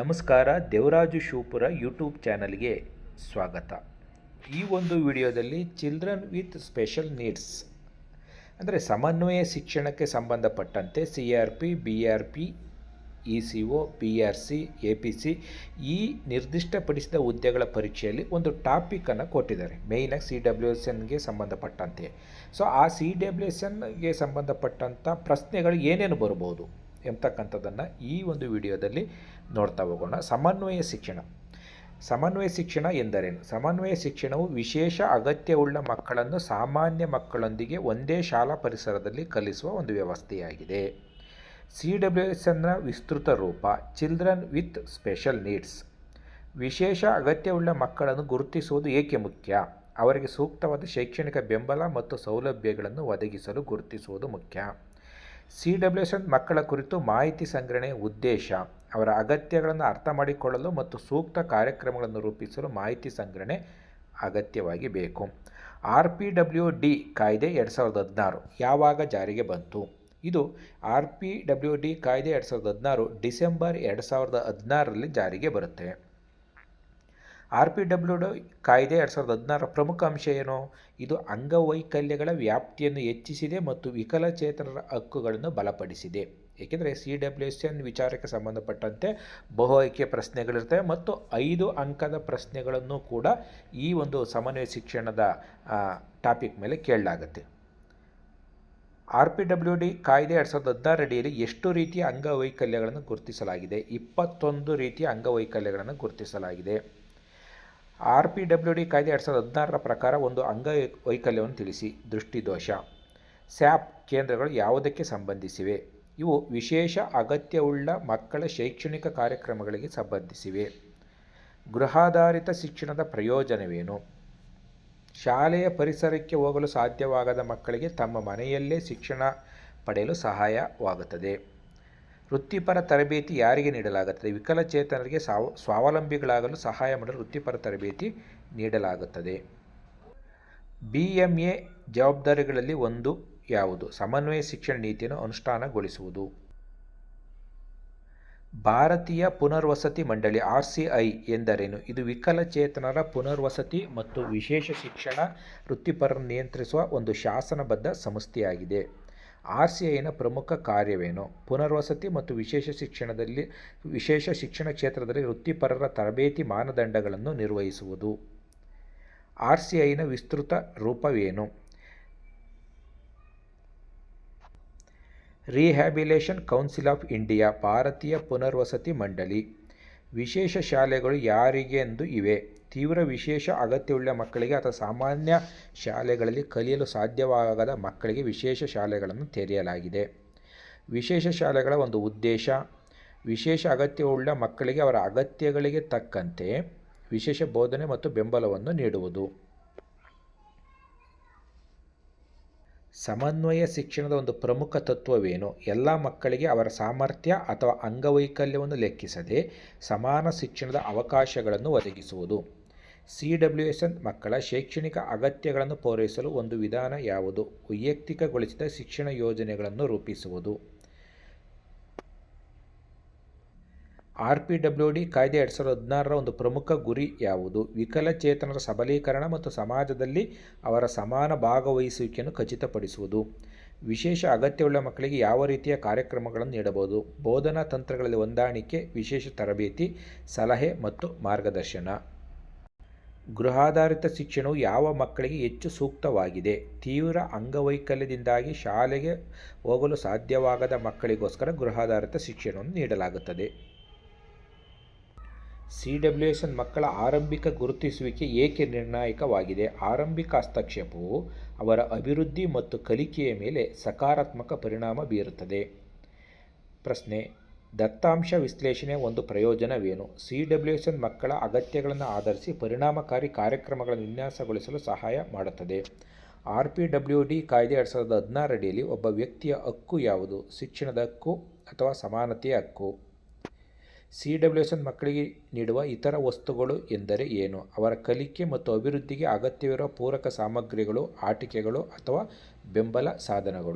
ನಮಸ್ಕಾರ, ದೇವರಾಜು ಶಿವಪುರ ಯೂಟ್ಯೂಬ್ ಚಾನಲ್ಗೆ ಸ್ವಾಗತ. ಈ ಒಂದು ವಿಡಿಯೋದಲ್ಲಿ ಚಿಲ್ಡ್ರನ್ ವಿತ್ ಸ್ಪೆಷಲ್ ನೀಡ್ಸ್, ಅಂದರೆ ಸಮನ್ವಯ ಶಿಕ್ಷಣಕ್ಕೆ ಸಂಬಂಧಪಟ್ಟಂತೆ C R P, B R P, E C O, P R C, A P C ಈ ನಿರ್ದಿಷ್ಟಪಡಿಸಿದ ಹುದ್ದೆಗಳ ಪರೀಕ್ಷೆಯಲ್ಲಿ ಒಂದು ಟಾಪಿಕನ್ನು ಕೊಟ್ಟಿದ್ದಾರೆ. ಮೇಯ್ನಾಗಿ ಸಿ ಡಬ್ಲ್ಯೂ ಎಸ್ ಎನ್ಗೆ ಸಂಬಂಧಪಟ್ಟಂತೆ. ಸೊ, ಆ ಸಿ ಡಬ್ಲ್ಯೂ ಎಸ್ ಎನ್ಗೆ ಸಂಬಂಧಪಟ್ಟಂಥ ಪ್ರಶ್ನೆಗಳು ಏನೇನು ಬರ್ಬೋದು? ಎಂಬತಕ್ಕಂಥದ್ದನ್ನು ಈ ಒಂದು ವಿಡಿಯೋದಲ್ಲಿ ನೋಡ್ತಾ ಹೋಗೋಣ. ಸಮನ್ವಯ ಶಿಕ್ಷಣ. ಸಮನ್ವಯ ಶಿಕ್ಷಣ ಎಂದರೇನು? ಸಮನ್ವಯ ಶಿಕ್ಷಣವು ವಿಶೇಷ ಅಗತ್ಯವುಳ್ಳ ಮಕ್ಕಳನ್ನು ಸಾಮಾನ್ಯ ಮಕ್ಕಳೊಂದಿಗೆ ಒಂದೇ ಶಾಲಾ ಪರಿಸರದಲ್ಲಿ ಕಲಿಸುವ ಒಂದು ವ್ಯವಸ್ಥೆಯಾಗಿದೆ. ಸಿ ಡಬ್ಲ್ಯೂ ಎಸ್ ಎನ್ನ ವಿಸ್ತೃತ ರೂಪ, ಚಿಲ್ಡ್ರನ್ ವಿತ್ ಸ್ಪೆಷಲ್ ನೀಡ್ಸ್. ವಿಶೇಷ ಅಗತ್ಯವುಳ್ಳ ಮಕ್ಕಳನ್ನು ಗುರುತಿಸುವುದು ಏಕೆ ಮುಖ್ಯ? ಅವರಿಗೆ ಸೂಕ್ತವಾದ ಶೈಕ್ಷಣಿಕ ಬೆಂಬಲ ಮತ್ತು ಸೌಲಭ್ಯಗಳನ್ನು ಒದಗಿಸಲು ಗುರುತಿಸುವುದು ಮುಖ್ಯ. ಸಿ ಡಬ್ಲ್ಯೂ ಎಸ್ ಮಕ್ಕಳ ಕುರಿತು ಮಾಹಿತಿ ಸಂಗ್ರಹಣೆ ಉದ್ದೇಶ. ಅವರ ಅಗತ್ಯಗಳನ್ನು ಅರ್ಥ ಮಾಡಿಕೊಳ್ಳಲು ಮತ್ತು ಸೂಕ್ತ ಕಾರ್ಯಕ್ರಮಗಳನ್ನು ರೂಪಿಸಲು ಮಾಹಿತಿ ಸಂಗ್ರಹಣೆ ಅಗತ್ಯವಾಗಿ ಬೇಕು. ಆರ್ ಪಿ ಡಬ್ಲ್ಯೂ ಡಿ ಕಾಯ್ದೆ ಎರಡು ಸಾವಿರದ ಹದಿನಾರು ಯಾವಾಗ ಜಾರಿಗೆ ಬಂತು? ಇದು ಆರ್ ಪಿ ಡಬ್ಲ್ಯೂ ಡಿ ಕಾಯ್ದೆ ಎರಡು ಸಾವಿರದ ಹದಿನಾರು ಡಿಸೆಂಬರ್ ಎರಡು ಸಾವಿರದ ಹದಿನಾರರಲ್ಲಿ ಜಾರಿಗೆ ಬರುತ್ತೆ. ಆರ್ ಪಿ ಡಬ್ಲ್ಯೂ ಕಾಯ್ದೆ ಎರಡು ಸಾವಿರದ ಹದಿನಾರರ ಪ್ರಮುಖ ಅಂಶ ಏನು? ಇದು ಅಂಗವೈಕಲ್ಯಗಳ ವ್ಯಾಪ್ತಿಯನ್ನು ಹೆಚ್ಚಿಸಿದೆ ಮತ್ತು ವಿಕಲಚೇತನರ ಹಕ್ಕುಗಳನ್ನು ಬಲಪಡಿಸಿದೆ. ಏಕೆಂದರೆ ಸಿ ಡಬ್ಲ್ಯೂ ಎಸ್ ಎನ್ ವಿಚಾರಕ್ಕೆ ಸಂಬಂಧಪಟ್ಟಂತೆ ಬಹು ಆಯ್ಕೆ ಪ್ರಶ್ನೆಗಳಿರ್ತವೆ ಮತ್ತು ಐದು ಅಂಕದ ಪ್ರಶ್ನೆಗಳನ್ನು ಕೂಡ ಈ ಒಂದು ಸಮನ್ವಯ ಶಿಕ್ಷಣದ ಟಾಪಿಕ್ ಮೇಲೆ ಕೇಳಲಾಗುತ್ತೆ. ಆರ್ ಪಿ ಡಬ್ಲ್ಯೂ ಡಿ ಕಾಯ್ದೆ ಎರಡು ಸಾವಿರದ ಹದಿನಾರು ಅಡಿಯಲ್ಲಿ ಎಷ್ಟು ರೀತಿಯ ಅಂಗವೈಕಲ್ಯಗಳನ್ನು ಗುರುತಿಸಲಾಗಿದೆ? ಇಪ್ಪತ್ತೊಂದು ರೀತಿಯ ಅಂಗವೈಕಲ್ಯಗಳನ್ನು ಗುರುತಿಸಲಾಗಿದೆ. ಆರ್ ಪಿ ಡಬ್ಲ್ಯೂ ಡಿ ಕಾಯ್ದೆ ಎರಡು ಸಾವಿರದ ಹದಿನಾರರ ಪ್ರಕಾರ ಒಂದು ಅಂಗವೈಕಲ್ಯವನ್ನು ತಿಳಿಸಿ. ದೃಷ್ಟಿದೋಷ ಸ್ಯಾಪ್ ಕೇಂದ್ರಗಳು ಯಾವುದಕ್ಕೆ ಸಂಬಂಧಿಸಿವೆ? ಇವು ವಿಶೇಷ ಅಗತ್ಯವುಳ್ಳ ಮಕ್ಕಳ ಶೈಕ್ಷಣಿಕ ಕಾರ್ಯಕ್ರಮಗಳಿಗೆ ಸಂಬಂಧಿಸಿವೆ. ಗೃಹಾಧಾರಿತ ಶಿಕ್ಷಣದ ಪ್ರಯೋಜನವೇನು? ಶಾಲೆಯ ಪರಿಸರಕ್ಕೆ ಹೋಗಲು ಸಾಧ್ಯವಾಗದ ಮಕ್ಕಳಿಗೆ ತಮ್ಮ ಮನೆಯಲ್ಲೇ ಶಿಕ್ಷಣ ಪಡೆಯಲು ಸಹಾಯವಾಗುತ್ತದೆ. ವೃತ್ತಿಪರ ತರಬೇತಿ ಯಾರಿಗೆ ನೀಡಲಾಗುತ್ತದೆ? ವಿಕಲಚೇತನರಿಗೆ ಸಾವ, ಸ್ವಾವಲಂಬಿಗಳಾಗಲು ಸಹಾಯ ಮಾಡಲು ವೃತ್ತಿಪರ ತರಬೇತಿ ನೀಡಲಾಗುತ್ತದೆ. ಬಿ ಎಂ ಎ ಜವಾಬ್ದಾರಿಗಳಲ್ಲಿ ಒಂದು ಯಾವುದು? ಸಮನ್ವಯ ಶಿಕ್ಷಣ ನೀತಿಯನ್ನು ಅನುಷ್ಠಾನಗೊಳಿಸುವುದು. ಭಾರತೀಯ ಪುನರ್ವಸತಿ ಮಂಡಳಿ, ಆರ್ ಸಿ ಐ ಎಂದರೇನು? ಇದು ವಿಕಲಚೇತನರ ಪುನರ್ವಸತಿ ಮತ್ತು ವಿಶೇಷ ಶಿಕ್ಷಣ ವೃತ್ತಿಪರರನ್ನು ನಿಯಂತ್ರಿಸುವ ಒಂದು ಶಾಸನಬದ್ಧ ಸಂಸ್ಥೆಯಾಗಿದೆ. ಆರ್ ಸಿ ಐನ ಪ್ರಮುಖ ಕಾರ್ಯವೇನು? ಪುನರ್ವಸತಿ ಮತ್ತು ವಿಶೇಷ ಶಿಕ್ಷಣದಲ್ಲಿ, ವಿಶೇಷ ಶಿಕ್ಷಣ ಕ್ಷೇತ್ರದಲ್ಲಿ ವೃತ್ತಿಪರರ ತರಬೇತಿ ಮಾನದಂಡಗಳನ್ನು ನಿರ್ವಹಿಸುವುದು. ಆರ್ ಸಿ ಐನ ವಿಸ್ತೃತ ರೂಪವೇನು? ರಿಹ್ಯಾಬಿಲೇಷನ್ ಕೌನ್ಸಿಲ್ ಆಫ್ ಇಂಡಿಯಾ, ಭಾರತೀಯ ಪುನರ್ವಸತಿ ಮಂಡಳಿ. ವಿಶೇಷ ಶಾಲೆಗಳು ಯಾರಿಗೆಂದು ಇವೆ? ತೀವ್ರ ವಿಶೇಷ ಅಗತ್ಯವುಳ್ಳ ಮಕ್ಕಳಿಗೆ ಅಥವಾ ಸಾಮಾನ್ಯ ಶಾಲೆಗಳಲ್ಲಿ ಕಲಿಯಲು ಸಾಧ್ಯವಾಗದ ಮಕ್ಕಳಿಗೆ ವಿಶೇಷ ಶಾಲೆಗಳನ್ನು ತೆರೆಯಲಾಗಿದೆ. ವಿಶೇಷ ಶಾಲೆಗಳ ಒಂದು ಉದ್ದೇಶ, ವಿಶೇಷ ಅಗತ್ಯವುಳ್ಳ ಮಕ್ಕಳಿಗೆ ಅವರ ಅಗತ್ಯಗಳಿಗೆ ತಕ್ಕಂತೆ ವಿಶೇಷ ಬೋಧನೆ ಮತ್ತು ಬೆಂಬಲವನ್ನು ನೀಡುವುದು. ಸಮನ್ವಯ ಶಿಕ್ಷಣದ ಒಂದು ಪ್ರಮುಖ ತತ್ವವೇನು? ಎಲ್ಲ ಮಕ್ಕಳಿಗೆ ಅವರ ಸಾಮರ್ಥ್ಯ ಅಥವಾ ಅಂಗವೈಕಲ್ಯವನ್ನು ಲೆಕ್ಕಿಸದೆ ಸಮಾನ ಶಿಕ್ಷಣದ ಅವಕಾಶಗಳನ್ನು ಒದಗಿಸುವುದು. ಸಿ ಡಬ್ಲ್ಯೂ ಎಸ್ ಎನ್ ಮಕ್ಕಳ ಶೈಕ್ಷಣಿಕ ಅಗತ್ಯಗಳನ್ನು ಪೂರೈಸಲು ಒಂದು ವಿಧಾನ ಯಾವುದು? ವೈಯಕ್ತಿಕಗೊಳಿಸಿದ ಶಿಕ್ಷಣ ಯೋಜನೆಗಳನ್ನು ರೂಪಿಸುವುದು. ಆರ್ ಪಿ ಡಬ್ಲ್ಯೂ ಡಿ ಕಾಯ್ದೆ ಎರಡು ಸಾವಿರದ ಹದಿನಾರರ ಒಂದು ಪ್ರಮುಖ ಗುರಿ ಯಾವುದು? ವಿಕಲಚೇತನರ ಸಬಲೀಕರಣ ಮತ್ತು ಸಮಾಜದಲ್ಲಿ ಅವರ ಸಮಾನ ಭಾಗವಹಿಸುವಿಕೆಯನ್ನು ಖಚಿತಪಡಿಸುವುದು. ವಿಶೇಷ ಅಗತ್ಯವುಳ್ಳ ಮಕ್ಕಳಿಗೆ ಯಾವ ರೀತಿಯ ಕಾರ್ಯಕ್ರಮಗಳನ್ನು ನೀಡಬಹುದು? ಬೋಧನಾ ತಂತ್ರಗಳಲ್ಲಿ ಹೊಂದಾಣಿಕೆ, ವಿಶೇಷ ತರಬೇತಿ, ಸಲಹೆ ಮತ್ತು ಮಾರ್ಗದರ್ಶನ. ಗೃಹಾಧಾರಿತ ಶಿಕ್ಷಣವು ಯಾವ ಮಕ್ಕಳಿಗೆ ಹೆಚ್ಚು ಸೂಕ್ತವಾಗಿದೆ? ತೀವ್ರ ಅಂಗವೈಕಲ್ಯದಿಂದಾಗಿ ಶಾಲೆಗೆ ಹೋಗಲು ಸಾಧ್ಯವಾಗದ ಮಕ್ಕಳಿಗೋಸ್ಕರ ಗೃಹಾಧಾರಿತ ಶಿಕ್ಷಣವನ್ನು ನೀಡಲಾಗುತ್ತದೆ. ಸಿ ಡಬ್ಲ್ಯೂ ಎಸ್ ಮಕ್ಕಳ ಆರಂಭಿಕ ಗುರುತಿಸುವಿಕೆ ಏಕೆ ನಿರ್ಣಾಯಕವಾಗಿದೆ? ಆರಂಭಿಕ ಹಸ್ತಕ್ಷೇಪವು ಅವರ ಅಭಿವೃದ್ಧಿ ಮತ್ತು ಕಲಿಕೆಯ ಮೇಲೆ ಸಕಾರಾತ್ಮಕ ಪರಿಣಾಮ ಬೀರುತ್ತದೆ. ಪ್ರಶ್ನೆ ದತ್ತಾಂಶ ವಿಶ್ಲೇಷಣೆ ಒಂದು ಪ್ರಯೋಜನವೇನು? ಸಿ ಡಬ್ಲ್ಯೂ ಮಕ್ಕಳ ಅಗತ್ಯಗಳನ್ನು ಆಧರಿಸಿ ಪರಿಣಾಮಕಾರಿ ಕಾರ್ಯಕ್ರಮಗಳನ್ನು ವಿನ್ಯಾಸಗೊಳಿಸಲು ಸಹಾಯ ಮಾಡುತ್ತದೆ. ಆರ್ ಪಿ ಡಬ್ಲ್ಯೂ ಡಿ ಕಾಯ್ದೆ ಎರಡು ಸಾವಿರದ ಹದಿನಾರಡಿಯಲ್ಲಿ ಒಬ್ಬ ವ್ಯಕ್ತಿಯ ಹಕ್ಕು ಯಾವುದು? ಶಿಕ್ಷಣದ ಹಕ್ಕು ಅಥವಾ ಸಮಾನತೆಯ ಹಕ್ಕು? ಸಿ ಡಬ್ಲ್ಯೂ ಎಸ್ ಎನ್ ಮಕ್ಕಳಿಗೆ ನೀಡುವ ಇತರ ವಸ್ತುಗಳು ಎಂದರೆ ಏನು? ಅವರ ಕಲಿಕೆ ಮತ್ತು ಅಭಿವೃದ್ಧಿಗೆ ಅಗತ್ಯವಿರುವ ಪೂರಕ ಸಾಮಗ್ರಿಗಳು, ಆಟಿಕೆಗಳು ಅಥವಾ ಬೆಂಬಲ ಸಾಧನಗಳು.